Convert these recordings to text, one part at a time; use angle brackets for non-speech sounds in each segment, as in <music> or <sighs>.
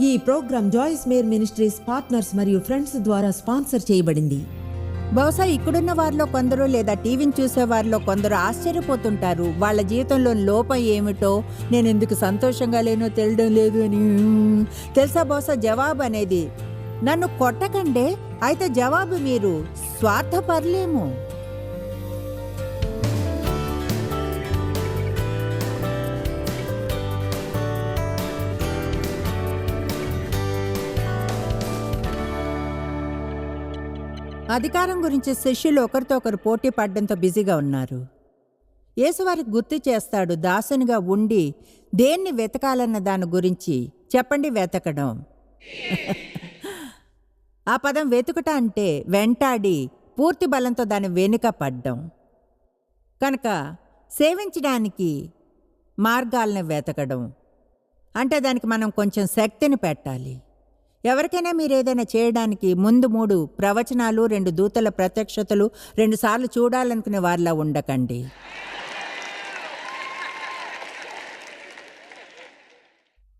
ఈ program Joyce Meyer ministries partners మరియు friends ద్వారా స్పాన్సర్ చేయబడింది. బహుశా ఇక్కడున్న వారిలో కొందరు లేదా టీవీని చూసే వారిలో కొందరు ఆశ్చర్యపోతుంటారు. వాళ్ళ జీవితంలో లోపం ఏమిటో నేను ఎందుకు సంతోషంగా లేనో తెలియడం లేదు అని. తెలుసా బహుశా జవాబు అనేది? నన్ను కొట్టకండే? అయితే జవాబు మీరు స్వార్థపరలేము. అధికారం గురించి శిష్యులు ఒకరితో ఒకరు పోటీ పడడంతో బిజీగా ఉన్నారు. యేసువారికి గుర్తు చేస్తాడు దాసునిగా ఉండి దేన్ని వెతకాలన్న దాని గురించి చెప్పండి వెతకడం. ఆ పదం వెతుకుట అంటే వెంటాడి పూర్తి బలంతో దాని వెనుక పడ్డం. కనుక సేవించడానికి మార్గాలను వెతకడం. అంటే దానికి మనం కొంచెం శక్తిని పెట్టాలి. ఎవరికైనా మీరు ఏదైనా చేయడానికి ముందు మూడు ప్రవచనాలు రెండు దూతల ప్రత్యక్షతలు రెండుసార్లు చూడాలనుకునే వారిలా ఉండకండి.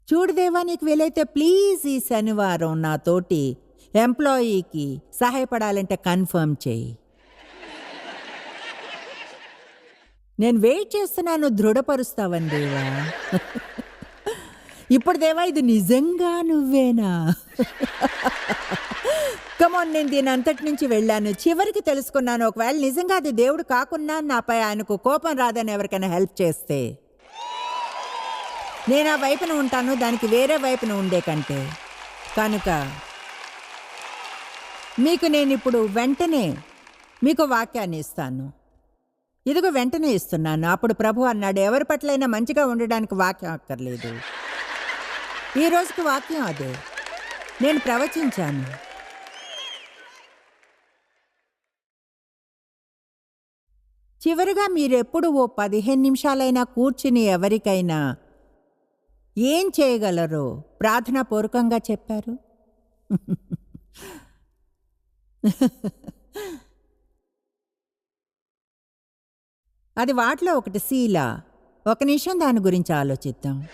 చూడు దేవా నీకు వీలైతే ప్లీజ్ ఈ శనివారం నాతోటి ఎంప్లాయీకి సహాయపడాలంటే కన్ఫర్మ్ చేయి. నేను వెయిట్ చేస్తున్నాను దృఢపరుస్తావని దేవా. ఇప్పుడు దేవా ఇది నిజంగా నువ్వేనా? కమోన్ నేను దీని అంతటి నుంచి వెళ్ళాను. చివరికి తెలుసుకున్నాను ఒకవేళ నిజంగా అది దేవుడు కాకున్నా నాపై ఆయనకు కోపం రాదని ఎవరికైనా హెల్ప్ చేస్తే. నేను ఆ వైపున ఉంటాను దానికి వేరే వైపున ఉండే కంటే. కనుక మీకు నేను ఇప్పుడు వెంటనే మీకు వాక్యాన్ని ఇస్తాను. ఇదిగో వెంటనే ఇస్తున్నాను. అప్పుడు ప్రభు అన్నాడు ఎవరి పట్లైనా మంచిగా ఉండడానికి వాక్యం అక్కర్లేదు. ఈ రోజుకి వాక్యం అదే. నేను ప్రవచించాను. చివరిగా మీరెప్పుడు ఓ పదిహేను నిమిషాలైనా కూర్చుని ఎవరికైనా ఏం చేయగలరో ప్రార్థనాపూర్వకంగా చెప్పారు? అది వాటిలో ఒకటి శీల ఒక నిమిషం దాని గురించి ఆలోచిద్దాం.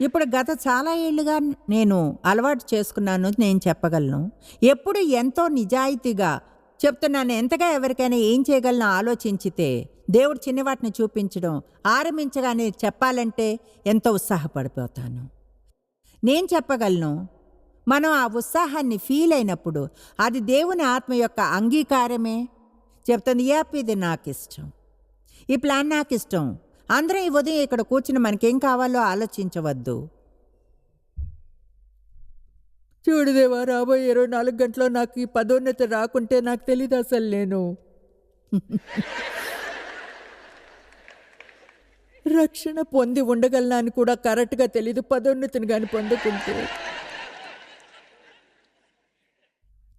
ఇప్పుడు గత చాలా ఏళ్ళుగా నేను అలవాటు చేసుకున్నాను నేను చెప్పగలను. ఎప్పుడు ఎంతో నిజాయితీగా చెప్తున్నాను ఎంతగా ఎవరికైనా ఏం చేయగలను ఆలోచించితే దేవుడు చిన్నవాటిని చూపించడం ఆరంభించగానే చెప్పాలంటే ఎంతో ఉత్సాహపడిపోతాను. నేను చెప్పగలను మనం ఆ ఉత్సాహాన్ని ఫీల్ అయినప్పుడు అది దేవుని ఆత్మ యొక్క అంగీకారమే. చెప్తుంది యాప్ ఇది నాకు ఇష్టం ఈ ప్లాన్ నాకు ఇష్టం అందరం ఈ ఉదయం ఇక్కడ కూర్చుని మనకేం కావాలో ఆలోచించవద్దు. చూడుదేవా రాబోయే ఇరవై నాలుగు గంటలో నాకు ఈ పదోన్నతి రాకుంటే నాకు తెలియదు అసలు నేను. <laughs> రక్షణ పొంది ఉండగలనా అని కూడా కరెక్ట్గా తెలీదు పదోన్నతిని కానీ పొందుకుంటే.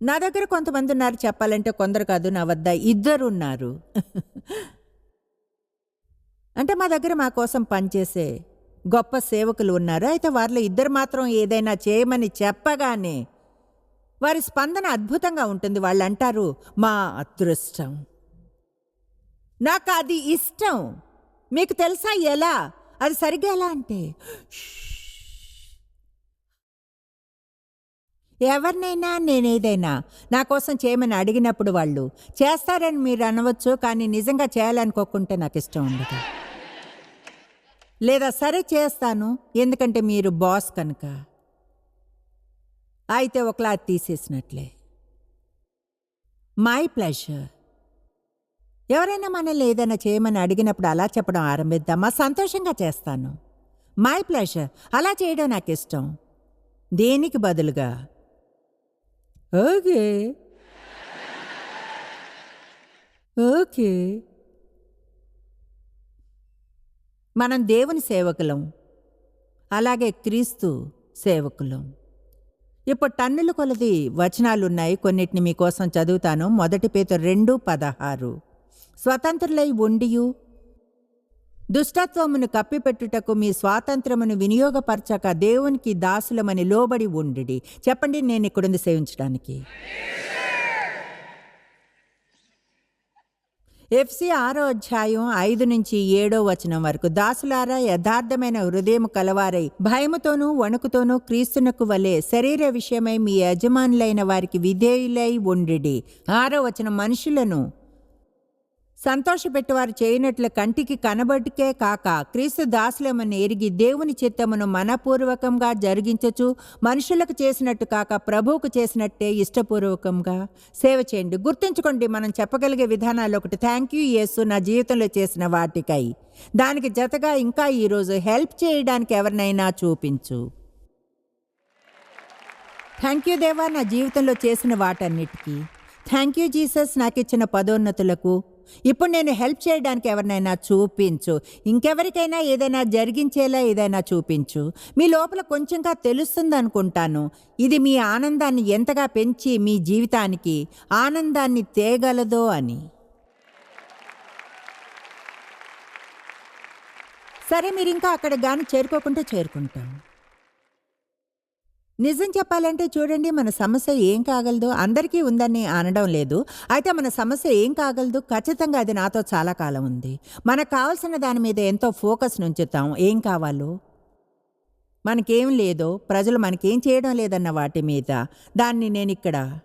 నా దగ్గర కొంతమంది ఉన్నారు చెప్పాలంటే కొందరు కాదు నా వద్ద ఇద్దరు ఉన్నారు <laughs> అంటే మా దగ్గర మా కోసం పనిచేసే గొప్ప సేవకులు ఉన్నారు. అయితే వారిలో ఇద్దరు మాత్రం ఏదైనా చేయమని చెప్పగానే వారి స్పందన అద్భుతంగా ఉంటుంది. వాళ్ళు అంటారు మా అదృష్టం. నాకు అది ఇష్టం. మీకు తెలుసా ఎలా? అది సరిగ్గా ఎలా అంటే ఎవరినైనా నేనేదైనా నా కోసం చేయమని అడిగినప్పుడు వాళ్ళు చేస్తారని మీరు అనవచ్చు కానీ నిజంగా చేయాలనుకోకుంటే నాకు ఇష్టం ఉండదు. లేదా సరే చేస్తాను ఎందుకంటే మీరు బాస్ కనుక. అయితే ఒకలా తీసేసినట్లే. మై ప్లెజర్ ఎవరైనా మనల్ని ఏదైనా చేయమని అడిగినప్పుడు అలా చెప్పడం ఆరంభిద్దామా? సంతోషంగా చేస్తాను. మై ప్లెజర్ అలా చేయడం నాకు ఇష్టం. దేనికి బదులుగా? ఓకే. ఓకే. మనం దేవుని సేవకులం. అలాగే క్రీస్తు సేవకులం. ఇప్పుడు టన్నుల కొలది వచనాలున్నాయి. కొన్నిటిని మీకోసం చదువుతాను. మొదటి పేత రెండు పదహారు. స్వతంత్రులై ఉండియు దుష్టత్వమును కప్పిపెట్టుటకు మీ స్వాతంత్రమును వినియోగపరచక దేవునికి దాసులమని లోబడి ఉండిడి. చెప్పండి నేను ఇక్కడుంది సేవించడానికి. ఎఫ్సి ఆరో అధ్యాయం ఐదు నుంచి ఏడో వచనం వరకు. దాసులారా యథార్థమైన హృదయం కలవారై భయముతోనూ వణుకుతోనూ క్రీస్తునకు వలె శరీర విషయమై మీ యజమానులైన వారికి విధేయులై ఉండిడి. ఆరో వచనం మనుషులను సంతోషపెట్టువారు చేయనట్లు కంటికి కనబడికే కాక క్రీస్తు దాసులమని ఎరిగి దేవుని చిత్తమును మనపూర్వకంగా జరిగించచ్చు మనుషులకు చేసినట్టు కాక ప్రభువుకు చేసినట్టే ఇష్టపూర్వకంగా సేవ చేయండి. గుర్తుంచుకోండి మనం చెప్పగలిగే విధానాలు ఒకటి థ్యాంక్ యూ యేసు నా జీవితంలో చేసిన వాటికై. దానికి జతగా ఇంకా ఈరోజు హెల్ప్ చేయడానికి ఎవరినైనా చూపించు. థ్యాంక్ యూ దేవా నా జీవితంలో చేసిన వాటన్నిటికీ. థ్యాంక్ యూ జీసస్ నాకు ఇచ్చిన పదోన్నతులకు ఇప్పుడు నేను హెల్ప్ చేయడానికి ఎవరినైనా చూపించు. ఇంకెవరికైనా ఏదైనా జరిగించేలా ఏదైనా చూపించు. మీ లోపల కొంచెంగా తెలుస్తుంది అనుకుంటాను ఇది మీ ఆనందాన్ని ఎంతగా పెంచి మీ జీవితానికి ఆనందాన్ని తేగలదో అని. సరే మీరు ఇంకా అక్కడ గాని చేరుకోకుండా చేరుకుంటాం నిజం చెప్పాలంటే చూడండి మన సమస్య ఏం కాగలదు? అందరికీ ఉందని అనడం లేదు. అయితే మన సమస్య ఏం కాగలదు? ఖచ్చితంగా అది నాతో చాలా కాలం ఉంది. మనకు కావాల్సిన దాని మీద ఎంతో ఫోకస్ నుంచుతాం. ఏం కావాలో? మనకేం లేదో? ప్రజలు మనకేం చేయడం లేదన్న వాటి మీద. దాన్ని నేను ఇక్కడ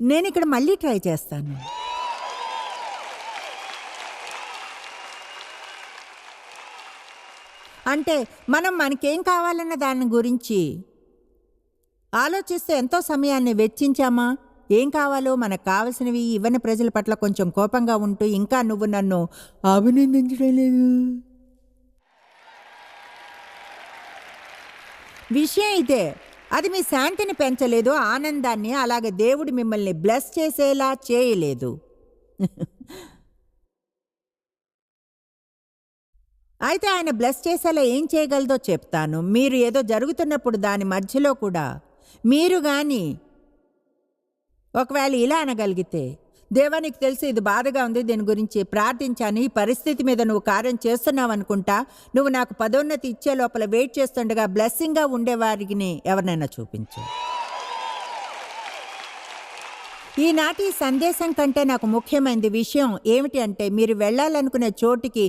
నేను ఇక్కడ మళ్ళీ ట్రై చేస్తాను. అంటే మనం మనకేం కావాలన్న దాని గురించి. ఆలోచిస్తే ఎంతో సమయాన్ని వెచ్చించామా? ఏం కావాలో మనకు కావలసినవి ఇవ్వని ప్రజల పట్ల కొంచెం కోపంగా ఉంటూ ఇంకా నువ్వు నన్ను అభినందించడం లేదు. విషయం ఇదే. అది మీ శాంతిని పెంచలేదు ఆనందాన్ని అలాగే దేవుడు మిమ్మల్ని బ్లెస్ చేసేలా చేయలేదు. అయితే ఆయన బ్లెస్ చేసేలా ఏం చేయగలదో చెప్తాను. మీరు ఏదో జరుగుతున్నప్పుడు దాని మధ్యలో కూడా మీరు కానీ ఒకవేళ ఇలా అనగలిగితే దేవా నీకు తెలిసి ఇది బాధగా ఉంది దీని గురించి ప్రార్థించాను ఈ పరిస్థితి మీద నువ్వు కార్యం చేస్తున్నావు అనుకుంటా నువ్వు నాకు పదోన్నతి ఇచ్చే లోపల వెయిట్ చేస్తుండగా బ్లెస్సింగ్గా ఉండేవారికి ఎవరినైనా చూపించు. ఈనాటి సందేశం కంటే నాకు ముఖ్యమైనది విషయం ఏమిటి అంటే మీరు వెళ్ళాలనుకునే చోటికి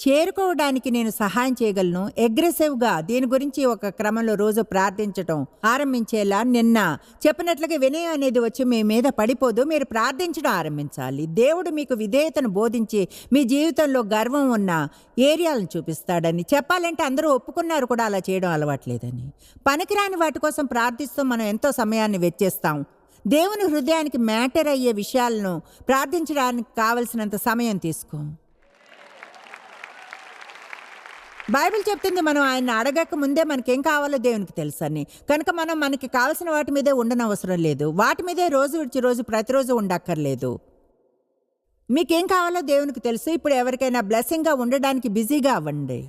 చేరుకోవడానికి నేను సహాయం చేయగలను. అగ్రెసివ్గా దీని గురించి ఒక క్రమంలో రోజు ప్రార్థించటం ఆరంభించేలా నిన్న చెప్పినట్లుగా వినయం అనేది వచ్చి మీ మీద పడిపోదు. మీరు ప్రార్థించడం ఆరంభించాలి. దేవుడు మీకు విధేయతను బోధించి మీ జీవితంలో గర్వం ఉన్న ఏరియాలను చూపిస్తాడని. చెప్పాలంటే అందరూ ఒప్పుకున్నారు కూడా అలా చేయడం అలవాట్లేదని. పనికిరాని వాటి కోసం ప్రార్థిస్తూ మనం ఎంతో సమయాన్ని వెచ్చేస్తాం దేవుని హృదయానికి మ్యాటర్ అయ్యే విషయాలను ప్రార్థించడానికి కావలసినంత సమయం తీసుకోం. బైబిల్ చెప్తుంది మనం ఆయన అడగక ముందే మనకేం కావాలో దేవునికి తెలుసని. కనుక మనం మనకి కావాల్సిన వాటి మీదే ఉండనవసరం లేదు. వాటి మీదే రోజు విడిచి రోజు ప్రతిరోజు ఉండక్కర్లేదు. మీకేం కావాలో దేవునికి తెలుసు. ఇప్పుడు ఎవరికైనా బ్లెస్సింగ్గా ఉండడానికి బిజీగా అవ్వండి.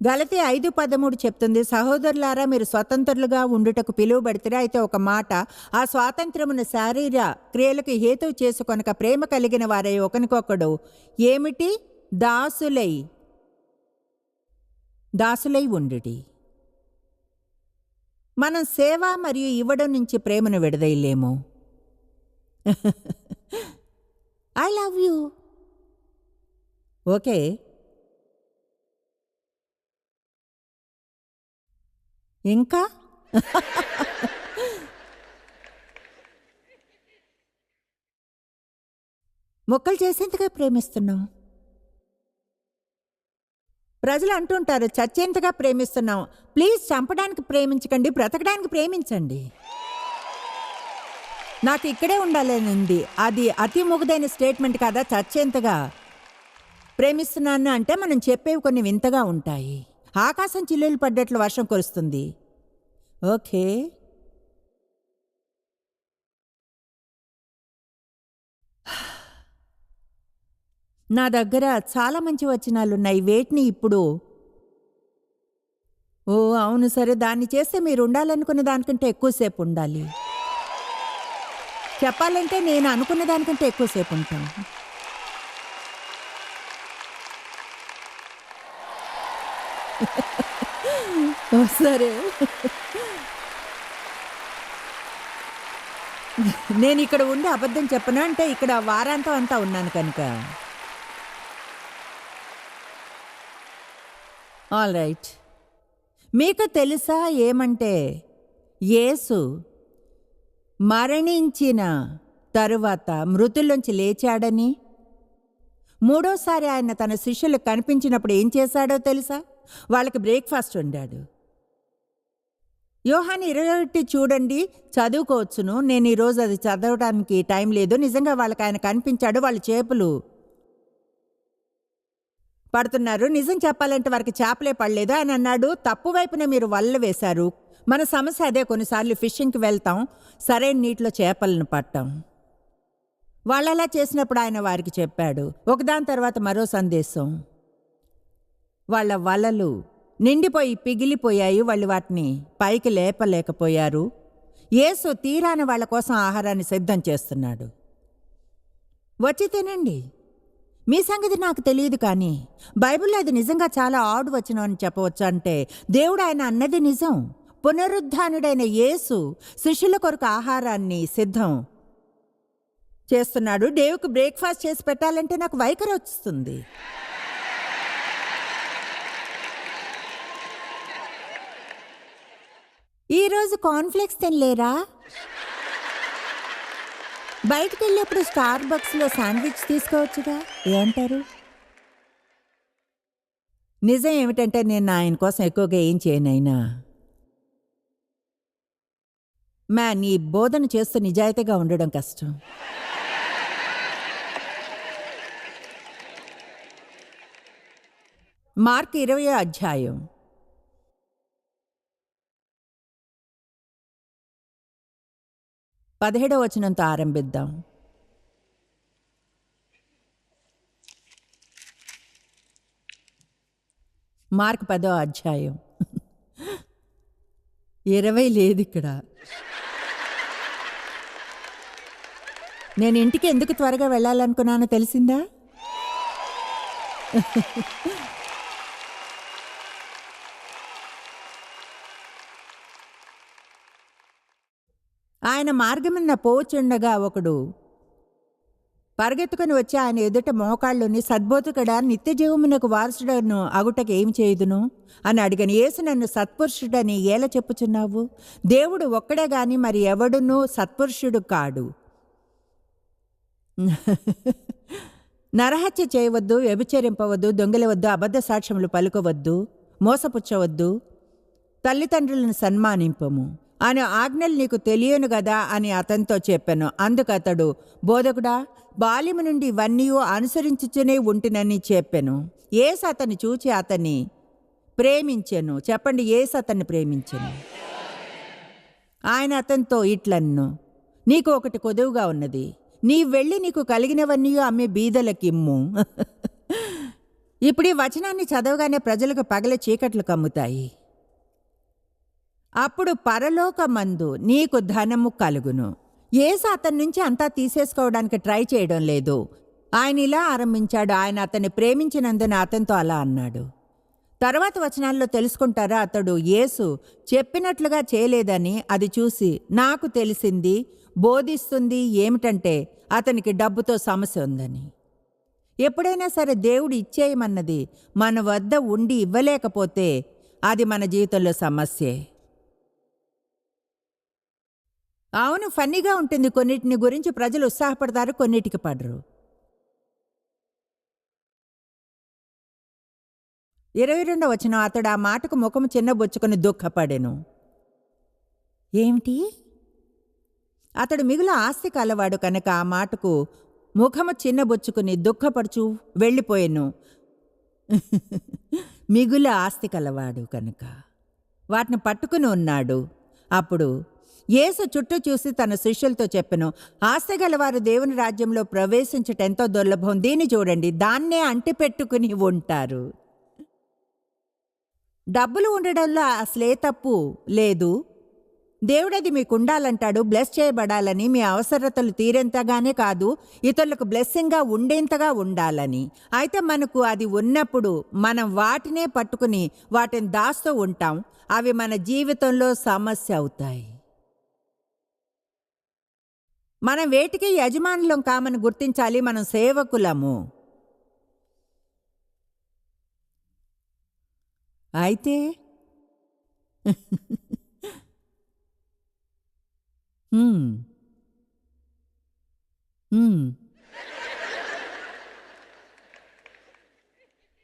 గలతి ఐదు పదమూడు చెప్తుంది. సహోదరులారా మీరు స్వతంత్రులుగా ఉండుటకు పిలువబడితే అయితే ఒక మాట ఆ స్వాతంత్రమును శారీర క్రియలకు హేతు చేసుకొనక ప్రేమ కలిగిన వారై ఒకనికొకడు. ఏమిటి? దాసులై. దాసులై ఉండుటి మనం సేవ మరియు ఇవ్వడం నుంచి ప్రేమను విడదయలేము. <laughs> I love you. ఓకే. ఇంకా? మొక్కలు చేసేంతగా ప్రేమిస్తున్నాం. ప్రజలు అంటుంటారు చచ్చేంతగా ప్రేమిస్తున్నాం. ప్లీజ్ చంపడానికి ప్రేమించకండి బ్రతకడానికి ప్రేమించండి. నాకు ఇక్కడే ఉండాలనింది. అది అతి ముగుదైన స్టేట్మెంట్ కదా చచ్చేంతగా ప్రేమిస్తున్నాను అంటే మనం చెప్పేవి కొన్ని వింతగా ఉంటాయి. ఆకాశం చిల్లులు పడ్డట్లు వర్షం కురుస్తుంది. ఓకే. <sighs> నా దగ్గర చాలా మంచి వచనాలున్నాయి. వేటిని ఇప్పుడు? ఓ అవును సరే. దాన్ని చేస్తే మీరు ఉండాలనుకున్న దానికంటే ఎక్కువసేపు ఉండాలి. చెప్పాలంటే నేను అనుకున్న దానికంటే ఎక్కువసేపు ఉంటాను. <laughs> సరే. నేను ఇక్కడ ఉండి అబద్ధం చెప్పను అంటే ఇక్కడ వారాంతం అంతా ఉన్నాను కనుక. ఆల్ రైట్ మీకు తెలుసా ఏమంటే యేసు మరణించిన తరువాత మృతుల్లోంచి లేచాడని? మూడోసారి ఆయన తన శిష్యులకు కనిపించినప్పుడు ఏం చేశాడో తెలుసా? వాళ్ళకి బ్రేక్ఫాస్ట్ వండాడు. యోహాని ఇరవై ఒకటి చూడండి చదువుకోవచ్చును. నేను ఈరోజు అది చదవడానికి టైం లేదు. నిజంగా వాళ్ళకి ఆయన కనిపించాడు వాళ్ళ చేపలు పడుతున్నారు. నిజం చెప్పాలంటే వారికి చేపలే పడలేదు. ఆయన అన్నాడు తప్పు వైపున మీరు వల్ల వేశారు. మన సమస్య అదే కొన్నిసార్లు ఫిషింగ్కి వెళ్తాం సరైన నీటిలో చేపలను పట్టాం. వాళ్ళలా చేసినప్పుడు ఆయన వారికి చెప్పాడు ఒకదాని తర్వాత మరో సందేశం. వాళ్ళ వలలు నిండిపోయి పిగిలిపోయాయి వాళ్ళు వాటిని పైకి లేపలేకపోయారు. యేసు తీరాన వాళ్ళ కోసం ఆహారాన్ని సిద్ధం చేస్తున్నాడు. వచ్చి తినండి. మీ సంగతి నాకు తెలియదు కానీ బైబిల్లో అది నిజంగా చాలా ఆడు వచనం అని చెప్పవచ్చు అంటే దేవుడు ఆయన అన్నది నిజం. పునరుద్ధానుడైన యేసు శిష్యుల కొరకు ఆహారాన్ని సిద్ధం చేస్తున్నాడు. డేవుకు బ్రేక్ఫాస్ట్ చేసి పెట్టాలంటే నాకు వైఖరి వస్తుంది ఈరోజు కాన్ఫ్లెక్స్ తినలేరా? బయటకు వెళ్ళేప్పుడు స్టార్ బక్స్లో శాండ్విచ్ తీసుకోవచ్చుగా? ఏమంటారు నిజం ఏమిటంటే నేను ఆయన కోసం ఎక్కువగా ఏం చేయనైనా మా నీ బోధన చేస్తూ నిజాయితీగా ఉండడం కష్టం. మార్క్ ఇరవై అధ్యాయం. పదిహేడవ వచనంతో ఆరంభిద్దాం. మార్క్ పదో అధ్యాయం. ఇరవై లేదు ఇక్కడ. నేను ఇంటికి ఎందుకు త్వరగా వెళ్ళాలనుకున్నానో తెలిసిందా? ఆయన మార్గమున్న పోచుండగా ఒకడు పరిగెత్తుకుని వచ్చి ఆయన ఎదుట మోకాళ్ళుని సద్బోధకుడా నిత్యజీవమునకు వారసుడను అగుటకు ఏమి చేయుదును అని అడిగిన. యేసు నన్ను సత్పురుషుడని ఏల చెప్పుచున్నావు? దేవుడు ఒక్కడే గాని మరి ఎవడునూ సత్పురుషుడు కాడు. <laughs> నరహత్య చేయవద్దు వ్యభిచరింపవద్దు దొంగలవద్దు అబద్ధ సాక్ష్యములు పలుకవద్దు మోసపుచ్చవద్దు తల్లిదండ్రులను సన్మానింపము. ఆయన ఆజ్ఞలు నీకు తెలియను గదా అని అతనితో చెప్పాను. అందుకతడు బోధకుడా బాల్యము నుండి ఇవన్నీ అనుసరించుచునే ఉంటునని చెప్పాను. ఏసు అతన్ని చూచి అతన్ని ప్రేమించాను. చెప్పండి ఏసు అతన్ని ప్రేమించాను. ఆయన అతనితో ఇట్లన్ను నీకు ఒకటి కొదువుగా ఉన్నది. నీ వెళ్ళి నీకు కలిగినవన్నీ అమ్మే బీదలకిమ్ము <laughs> ఇప్పుడు ఈ వచనాన్ని చదవగానే ప్రజలకు పగల చీకట్లు కమ్ముతాయి. అప్పుడు పరలోకమందు నీకు ధనము కలుగును. ఏసు అతని నుంచి అంతా తీసేసుకోవడానికి ట్రై చేయడం లేదు. ఆయన ఇలా ఆరంభించాడు ఆయన అతన్ని ప్రేమించినందున అతనితో అలా అన్నాడు. తర్వాత వచనాల్లో తెలుసుకుంటారా? అతడు యేసు చెప్పినట్లుగా చేయలేదని అది చూసి నాకు తెలిసింది బోధిస్తుంది ఏమిటంటే అతనికి డబ్బుతో సమస్య ఉందని. ఎప్పుడైనా సరే దేవుడు ఇచ్చేయమన్నది మన వద్ద ఉండి ఇవ్వలేకపోతే అది మన జీవితంలో సమస్యే. అవును ఫన్నీగా ఉంటుంది. కొన్నిటిని గురించి ప్రజలు ఉత్సాహపడతారు కొన్నిటికి పడరు. ఇరవై రెండవ వచనం అతడు ఆ మాటకు ముఖము చిన్నబొచ్చుకొని దుఃఖపడెను. ఏమిటి? అతడు మిగుల ఆస్తి కలవాడు కనుక ఆ మాటకు ముఖము చిన్నబొచ్చుకుని దుఃఖపడుచు వెళ్ళిపోయాను. మిగుల ఆస్తి కలవాడు కనుక. వాటిని పట్టుకుని ఉన్నాడు. అప్పుడు యేసు చుట్టూ చూసి తన శిష్యులతో చెప్పెను ఆశగలవారు గలవారు దేవుని రాజ్యంలో ప్రవేశించటెంతో దుర్లభం. దీన్ని చూడండి దాన్నే అంటిపెట్టుకుని ఉంటారు. డబ్బులు ఉండడంలో అసలే తప్పు లేదు. దేవుడది మీకు ఉండాలంటాడు బ్లెస్ చేయబడాలని మీ అవసరతలు తీరేంతగానే కాదు ఇతరులకు బ్లెస్సింగ్గా ఉండేంతగా ఉండాలని. అయితే మనకు అది ఉన్నప్పుడు మనం వాటినే పట్టుకుని వాటిని దాస్తూ ఉంటాం అవి మన జీవితంలో సమస్య అవుతాయి. మనం వేటికి యజమానులం కామని గుర్తించాలి మనం సేవకులము. అయితే <laughs>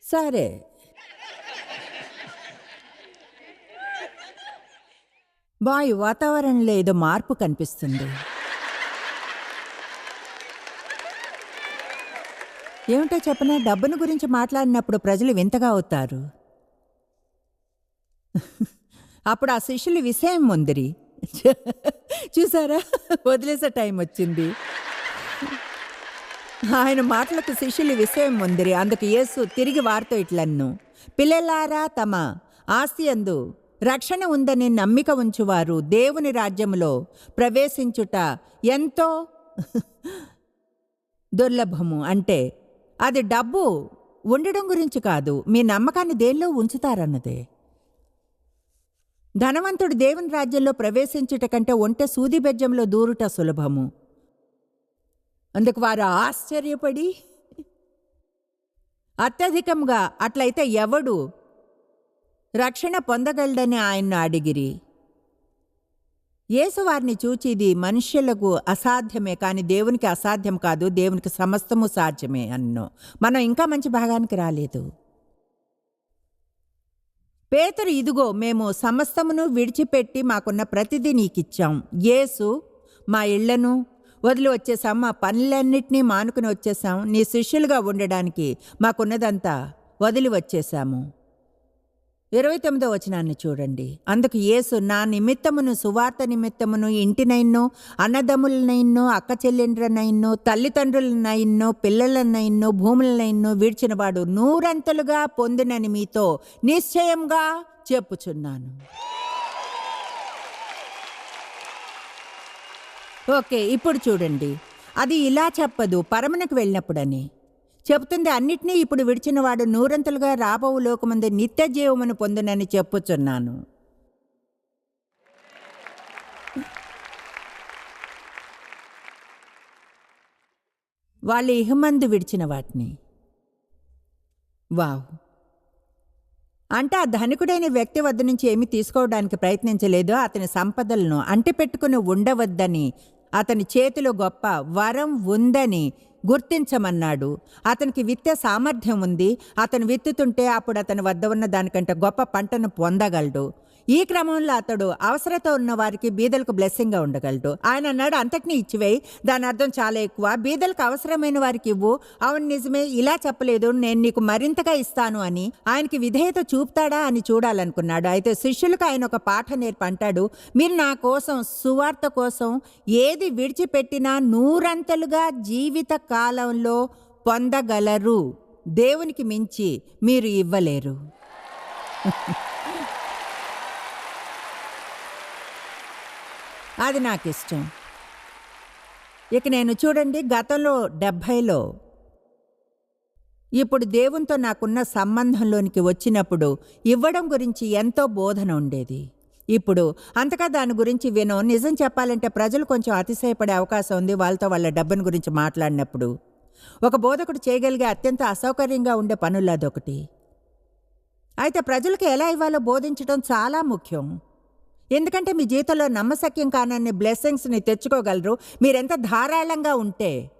సరే. బాయ్ వాతావరణంలో ఏదో మార్పు కనిపిస్తుంది. ఏమిటో చెప్పనా? డబ్బును గురించి మాట్లాడినప్పుడు ప్రజలు వింతగా అవుతారు. అప్పుడు ఆ శిష్యులు విషయం ముందిరి చూసారా? వదిలేసే టైం వచ్చింది. ఆయన మాటలకు శిష్యులు విషయం ముందిరి అందుకు యేసు తిరిగి వారితో ఇట్లన్ను. పిల్లలారా తమ ఆస్తి అందు రక్షణ ఉందని నమ్మిక ఉంచువారు దేవుని రాజ్యములో ప్రవేశించుట ఎంతో దుర్లభము. అంటే అది డబ్బు ఉండడం గురించి కాదు మీ నమ్మకాన్ని దేనిలో ఉంచుతారన్నదే. ధనవంతుడు దేవుని రాజ్యంలో ప్రవేశించుట కంటే ఒంటె సూది బెజ్జంలో దూరుట సులభము. అందుకు వారు ఆశ్చర్యపడి అత్యధికంగా అట్లయితే ఎవడు రక్షణ పొందగలడని ఆయన్ను అడిగిరి. యేసు వారిని మనుష్యులకు అసాధ్యమే కానీ దేవునికి అసాధ్యం కాదు దేవునికి సమస్తము సాధ్యమే అన్నో. మనం ఇంకా మంచి భాగానికి రాలేదు. పేతురు ఇదిగో మేము సమస్తమును విడిచిపెట్టి మాకున్న ప్రతిదీ నీకిచ్చాం. యేసు మా ఇళ్ళను వదిలి వచ్చేసాం మా పనులన్నింటినీ మానుకుని వచ్చేసాం. నీ శిష్యులుగా ఉండడానికి మాకున్నదంతా వదిలి వచ్చేసాము ఇరవై తొమ్మిదో వచనాన్ని చూడండి. అందుకు యేసు నా నిమిత్తమును సువార్త నిమిత్తమును ఇంటినైన్నో అన్నదమ్ములనైన్నో అక్క చెల్లెండ్రనైన్నో తల్లిదండ్రులనైన్నో పిల్లలనైన్నో భూములనైన్నో విడిచినవాడు నూరంతలుగా పొందినని మీతో నిశ్చయంగా చెప్పుచున్నాను. ఓకే ఇప్పుడు చూడండి. అది ఇలా చెప్పదు పరమనకు వెళ్ళినప్పుడని. చెబుతుంది అన్నిటినీ ఇప్పుడు విడిచినవాడు నూరంతలుగా రాబోవు లోకమంది నిత్య జీవమును పొందునని చెప్పుచున్నాను. వాళ్ళు ఇహమందు విడిచిన వాటిని. వావ్. అంటే ఆ ధనికుడైన వ్యక్తి వద్ద నుంచి ఏమీ తీసుకోవడానికి ప్రయత్నించలేదు అతని సంపదలను అంటిపెట్టుకుని ఉండవద్దని అతని చేతిలో గొప్ప వరం ఉందని గుర్తించమన్నాడు. అతనికి విత్తే సామర్థ్యం ఉంది. అతను విత్తుతుంటే అప్పుడు అతని వద్ద ఉన్న దానికంటే గొప్ప పంటను పొందగలడు. ఈ క్రమంలో అతడు అవసరత ఉన్న వారికి బీదలకు బ్లెస్సింగ్గా ఉండగలడు. ఆయన అన్నాడు అంతటిని ఇచ్చివేయి. దాని అర్థం చాలా ఎక్కువ. బీదలకు అవసరమైన వారికి ఇవ్వు. అవును నిజమే. ఇలా చెప్పలేదు. నేను నీకు మరింతగా ఇస్తాను అని. ఆయనకి విధేయత చూపుతాడా అని చూడాలనుకున్నాడు. అయితే శిష్యులకు ఆయన ఒక పాఠ నేర్పంటాడు. మీరు నా కోసం సువార్త కోసం ఏది విడిచిపెట్టినా నూరంతలుగా జీవిత కాలంలో పొందగలరు. దేవునికి మించి మీరు ఇవ్వలేరు. <laughs> అది నాకు ఇష్టం ఇక నేను చూడండి గతంలో డెబ్భైలో ఇప్పుడు దేవునితో నాకున్న సంబంధంలోనికి వచ్చినప్పుడు ఇవ్వడం గురించి ఎంతో బోధన ఉండేది. ఇప్పుడు అంతగా దాని గురించి వినో నిజం చెప్పాలంటే ప్రజలు కొంచెం అతిశయపడే అవకాశం ఉంది వాళ్ళతో వాళ్ళ డబ్బుని గురించి మాట్లాడినప్పుడు. ఒక బోధకుడు చేయగలిగే అత్యంత అసౌకర్యంగా ఉండే పనుల్లో అదొకటి. అయితే ప్రజలకు ఎలా ఇవ్వాలో బోధించడం చాలా ముఖ్యం. ఎందుకంటే మీ జీవితంలో నమ్మశక్యం కానన్ని బ్లెస్సింగ్స్ని తెచ్చుకోగలరు. మీరెంత ధారాళంగా ఉంటే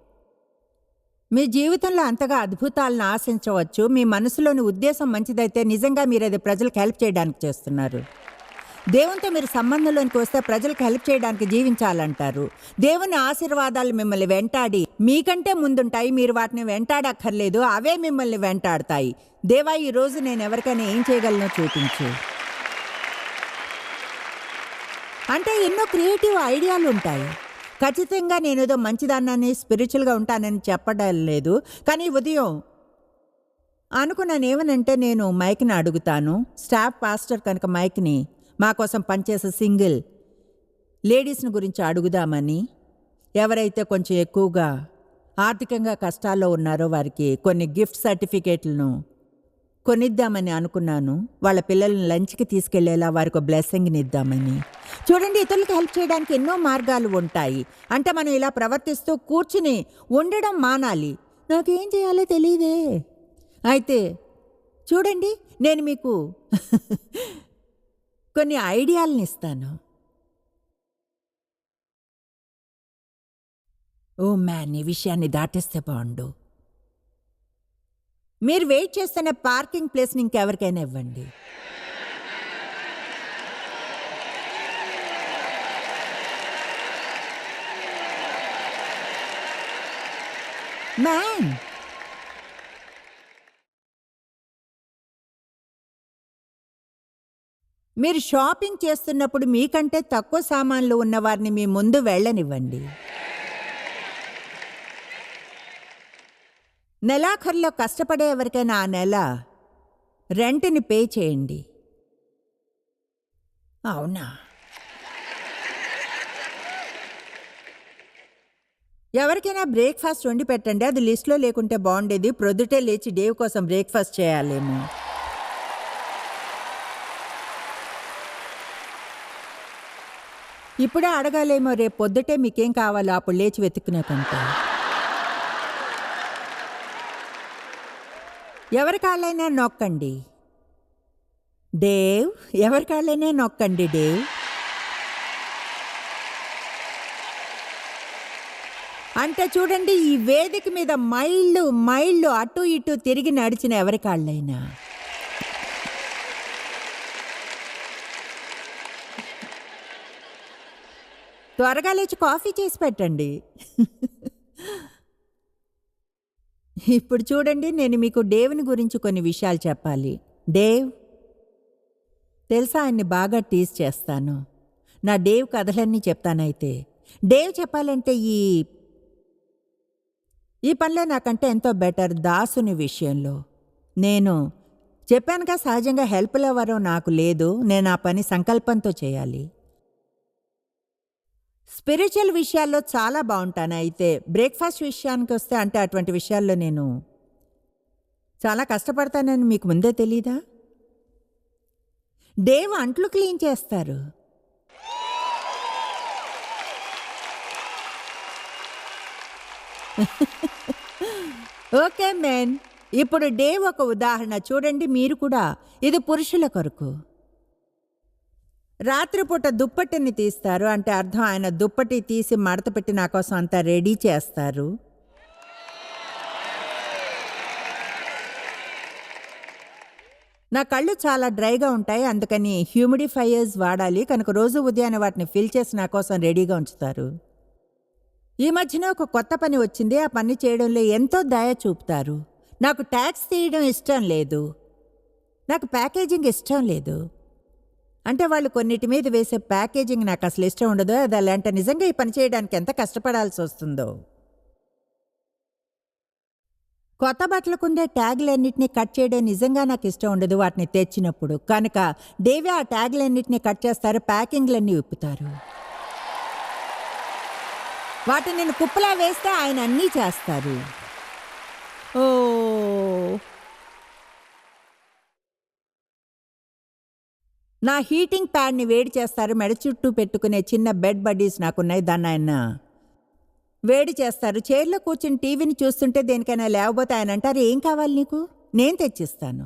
మీ జీవితంలో అంతగా అద్భుతాలను ఆశించవచ్చు. మీ మనసులోని ఉద్దేశం మంచిదైతే నిజంగా మీరు అది ప్రజలకు హెల్ప్ చేయడానికి చేస్తున్నారు. దేవునితో మీరు సంబంధంలోనికి వస్తే ప్రజలకు హెల్ప్ చేయడానికి జీవించాలంటారు. దేవుని ఆశీర్వాదాలు మిమ్మల్ని వెంటాడి మీకంటే ముందుంటాయి. మీరు వాటిని వెంటాడక్కర్లేదు. అవే మిమ్మల్ని వెంటాడతాయి. దేవా ఈ రోజు నేను ఎవరికైనా ఏం చేయగలనో చూపించు. అంటే ఎన్నో క్రియేటివ్ ఐడియాలు ఉంటాయి. ఖచ్చితంగా నేను ఏదో మంచిదాన్నని స్పిరిచువల్గా ఉంటానని చెప్పడం లేదు. కానీ ఉదయం అనుకున్నాను ఏమనంటే నేను మైక్ని అడుగుతాను. స్టాఫ్ పాస్టర్ కనుక మైక్ని మా కోసం పనిచేసే సింగిల్ లేడీస్ని గురించి అడుగుదామని ఎవరైతే కొంచెం ఎక్కువగా ఆర్థికంగా కష్టాల్లో ఉన్నారో వారికి కొన్ని గిఫ్ట్ సర్టిఫికేట్లను కొనిద్దామని అనుకున్నాను. వాళ్ళ పిల్లల్ని లంచ్కి తీసుకెళ్ళేలా వారికి ఒక బ్లెస్సింగ్ని ఇద్దామని. చూడండి ఇతరులకు హెల్ప్ చేయడానికి ఎన్నో మార్గాలు ఉంటాయి. అంటే మనం ఇలా ప్రవర్తిస్తూ కూర్చుని ఉండడం మానాలి. నాకేం చేయాలో తెలియదే అయితే చూడండి నేను మీకు <laughs> కొన్ని ఐడియాలను ఇస్తాను. ఓ మ్యాన్ ఈ విషయాన్ని దాటేస్తే బాగుండు. మీరు వెయిట్ చేస్తున్న పార్కింగ్ ప్లేస్ని ఇంకెవరికైనా ఇవ్వండి. మ్యాన్ మీరు షాపింగ్ చేస్తున్నప్పుడు మీకంటే తక్కువ సామాన్లు ఉన్న వారిని మీ ముందు వెళ్ళనివ్వండి. నెలాఖరులో కష్టపడే ఎవరికైనా ఆ నెల రెంట్ని పే చేయండి. అవునా? ఎవరికైనా బ్రేక్ఫాస్ట్ వండి పెట్టండి. అది లిస్ట్లో లేకుంటే బాగుండేది. ప్రొద్దుటే లేచి డేవ్ కోసం బ్రేక్ఫాస్ట్ చేయాలేమో. ఇప్పుడే అడగాలేమో రేపు పొద్దుటే మీకేం కావాలో అప్పుడు లేచి వెతుక్కునే ఎవరి కాళ్ళైనా నొక్కండి. డేవ్ ఎవరి కాళ్ళైనా నొక్కండి డేవ్. అంటే చూడండి ఈ వేదిక మీద మైళ్ళు మైళ్ళు అటు ఇటు తిరిగి నడిచిన ఎవరి కాళ్ళైనా. త్వరగా లేచి కాఫీ చేసి పెట్టండి. ఇప్పుడు చూడండి నేను మీకు డేవ్ని గురించి కొన్ని విషయాలు చెప్పాలి. డేవ్ తెలుసా? ఆయన్ని బాగా టీజ్ చేస్తాను. నా డేవ్ కథలన్నీ చెప్తానైతే. డేవ్ చెప్పాలంటే ఈ ఈ పనిలో నాకంటే ఎంతో బెటర్ దాసుని విషయంలో. నేను చెప్పానుగా సహజంగా హెల్ప్ ఎవరో నాకు లేదు. నేను ఆ పని సంకల్పంతో చేయాలి. స్పిరిచువల్ విషయాల్లో చాలా బాగుంటాను. అయితే బ్రేక్ఫాస్ట్ విషయానికి వస్తే అంటే అటువంటి విషయాల్లో నేను చాలా కష్టపడతానని మీకు ముందే తెలీదా? దేవ్ అంట్లు క్లీన్ చేస్తారు. Okay man. ఇప్పుడు డేవ్ ఒక ఉదాహరణ చూడండి మీరు కూడా. ఇది పురుషుల కొరకు. రాత్రిపూట దుప్పటిని తీస్తారు అంటే అర్థం ఆయన దుప్పటి తీసి మడత పెట్టి నా కోసం అంతా రెడీ చేస్తారు. నా కళ్ళు చాలా డ్రైగా ఉంటాయి అందుకని హ్యూమిడిఫైయర్స్ వాడాలి కనుక రోజు ఉదయాన్నే వాటిని ఫిల్ చేసి నా కోసం రెడీగా ఉంచుతారు. ఈ మధ్యన ఒక కొత్త పని వచ్చింది ఆ పని చేయడంలో ఎంతో దయ చూపుతారు. నాకు ట్యాక్స్ తీయడం ఇష్టం లేదు. నాకు ప్యాకేజింగ్ ఇష్టం లేదు. అంటే వాళ్ళు కొన్నిటి మీద వేసే ప్యాకేజింగ్ నాకు అసలు ఇష్టం ఉండదు. అది అలాంటి నిజంగా ఈ పని చేయడానికి ఎంత కష్టపడాల్సి వస్తుందో. కొత్త బట్టలకుండే ట్యాగ్లన్నింటినీ కట్ చేయడం నిజంగా నాకు ఇష్టం ఉండదు వాటిని తెచ్చినప్పుడు. కనుక దేవి ఆ ట్యాగ్లన్నింటినీ కట్ చేస్తారు ప్యాకింగ్లన్నీ విప్పుతారు. వాటిని నేను కుప్పలా వేస్తే ఆయన అన్నీ చేస్తారు. ఓ నా హీటింగ్ ప్యాడ్ని వేడి చేస్తారు. మెడ చుట్టూ పెట్టుకునే చిన్న బెడ్ బడ్డీస్ నాకున్నాయి దాన్ని ఆయన వేడి చేస్తారు. చైర్లో కూర్చుని టీవీని చూస్తుంటే దేనికైనా లేకపోతే ఆయన అంటారు ఏం కావాలి నీకు? నేను తెచ్చిస్తాను.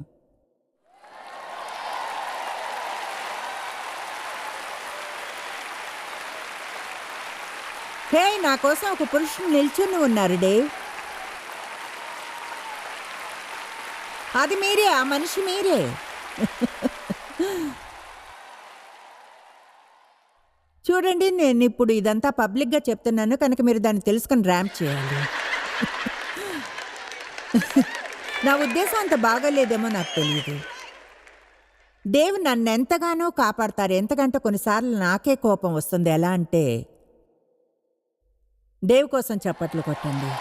హే నా కోసం ఒక పురుషుడు నిల్చుని ఉన్నారు డేవ్ అది మీరే ఆ మనిషి మీరే. చూడండి నేను ఇప్పుడు ఇదంతా పబ్లిక్గా చెప్తున్నాను. కనుక మీరు దాన్ని తెలుసుకొని ర్యాంప్ చేయాలి. నా ఉద్దేశం అంత బాగోలేదేమో నాకు తెలియదు దేవ్ నన్ను ఎంతగానో కాపాడతారు. ఎంతకంటే కొన్నిసార్లు నాకే కోపం వస్తుంది. ఎలా అంటే దేవ్ కోసం చప్పట్లు కొట్టండి.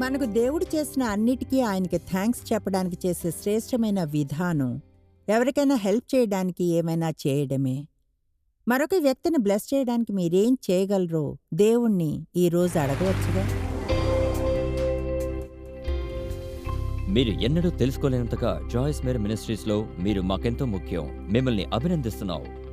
మనకు దేవుడు చేసిన అన్నిటికీ ఆయనకి థ్యాంక్స్ చెప్పడానికి చేసే శ్రేష్టమైన విధానం ఎవరికైనా హెల్ప్ చేయడానికి ఏమైనా చేయడమే. మరొక వ్యక్తిని బ్లెస్ చేయడానికి మీరేం చేయగలరో దేవుణ్ణి ఈ రోజు అడగవచ్చుగా. మీరు ఎన్నడూ తెలుసుకోలేనంతగా జాయిస్ మేర్ మినిస్ట్రీస్లో మీరు మాకెంతో ముఖ్యం. మిమ్మల్ని అభినందిస్తున్నాం.